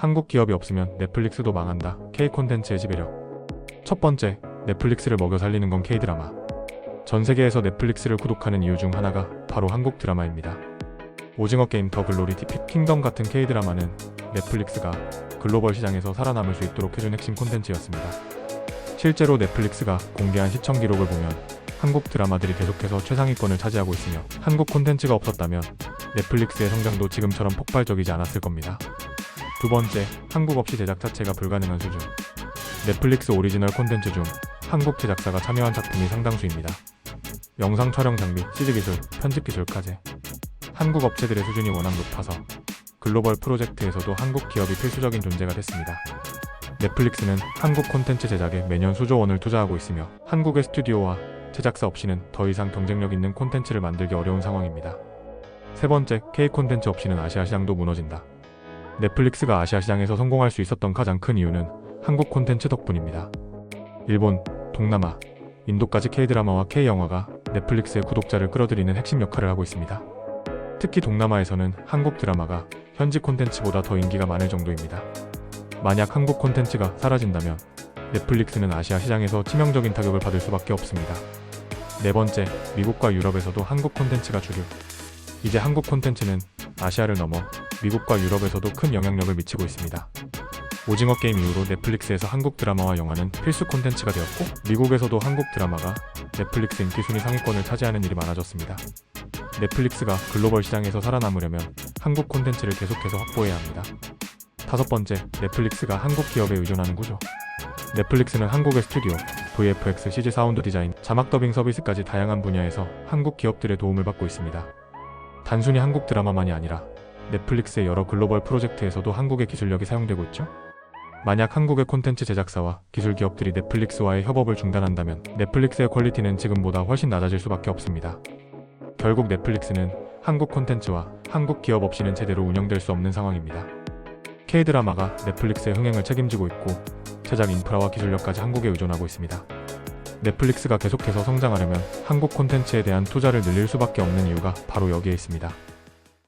한국 기업이 없으면 넷플릭스도 망한다. K 콘텐츠의 지배력. 첫 번째, 넷플릭스를 먹여 살리는 건 K 드라마. 전 세계에서 넷플릭스를 구독하는 이유 중 하나가 바로 한국 드라마입니다. 오징어 게임 더 글로리 티피 킹덤 같은 K 드라마는 넷플릭스가 글로벌 시장에서 살아남을 수 있도록 해준 핵심 콘텐츠였습니다. 실제로 넷플릭스가 공개한 시청 기록을 보면 한국 드라마들이 계속해서 최상위권을 차지하고 있으며 한국 콘텐츠가 없었다면 넷플릭스의 성장도 지금처럼 폭발적이지 않았을 겁니다. 두 번째, 한국 없이 제작 자체가 불가능한 수준. 넷플릭스 오리지널 콘텐츠 중 한국 제작사가 참여한 작품이 상당수입니다. 영상 촬영 장비, CG 기술, 편집 기술까지. 한국 업체들의 수준이 워낙 높아서 글로벌 프로젝트에서도 한국 기업이 필수적인 존재가 됐습니다. 넷플릭스는 한국 콘텐츠 제작에 매년 수조 원을 투자하고 있으며 한국의 스튜디오와 제작사 없이는 더 이상 경쟁력 있는 콘텐츠를 만들기 어려운 상황입니다. 세 번째, K 콘텐츠 없이는 아시아 시장도 무너진다. 넷플릭스가 아시아 시장에서 성공할 수 있었던 가장 큰 이유는 한국 콘텐츠 덕분입니다. 일본, 동남아, 인도까지 K-드라마와 K-영화가 넷플릭스의 구독자를 끌어들이는 핵심 역할을 하고 있습니다. 특히 동남아에서는 한국 드라마가 현지 콘텐츠보다 더 인기가 많을 정도입니다. 만약 한국 콘텐츠가 사라진다면 넷플릭스는 아시아 시장에서 치명적인 타격을 받을 수밖에 없습니다. 네 번째, 미국과 유럽에서도 한국 콘텐츠가 주류. 이제 한국 콘텐츠는 아시아를 넘어 미국과 유럽에서도 큰 영향력을 미치고 있습니다. 오징어 게임 이후로 넷플릭스에서 한국 드라마와 영화는 필수 콘텐츠가 되었고 미국에서도 한국 드라마가 넷플릭스 인기 순위 상위권을 차지하는 일이 많아졌습니다. 넷플릭스가 글로벌 시장에서 살아남으려면 한국 콘텐츠를 계속해서 확보해야 합니다. 다섯 번째, 넷플릭스가 한국 기업에 의존하는 구조. 넷플릭스는 한국의 스튜디오, VFX, CG 사운드 디자인, 자막 더빙 서비스까지 다양한 분야에서 한국 기업들의 도움을 받고 있습니다. 단순히 한국 드라마만이 아니라 넷플릭스의 여러 글로벌 프로젝트에서도 한국의 기술력이 사용되고 있죠. 만약 한국의 콘텐츠 제작사와 기술 기업들이 넷플릭스와의 협업을 중단한다면 넷플릭스의 퀄리티는 지금보다 훨씬 낮아질 수밖에 없습니다. 결국 넷플릭스는 한국 콘텐츠와 한국 기업 없이는 제대로 운영될 수 없는 상황입니다. K-드라마가 넷플릭스의 흥행을 책임지고 있고 제작 인프라와 기술력까지 한국에 의존하고 있습니다. 넷플릭스가 계속해서 성장하려면 한국 콘텐츠에 대한 투자를 늘릴 수밖에 없는 이유가 바로 여기에 있습니다.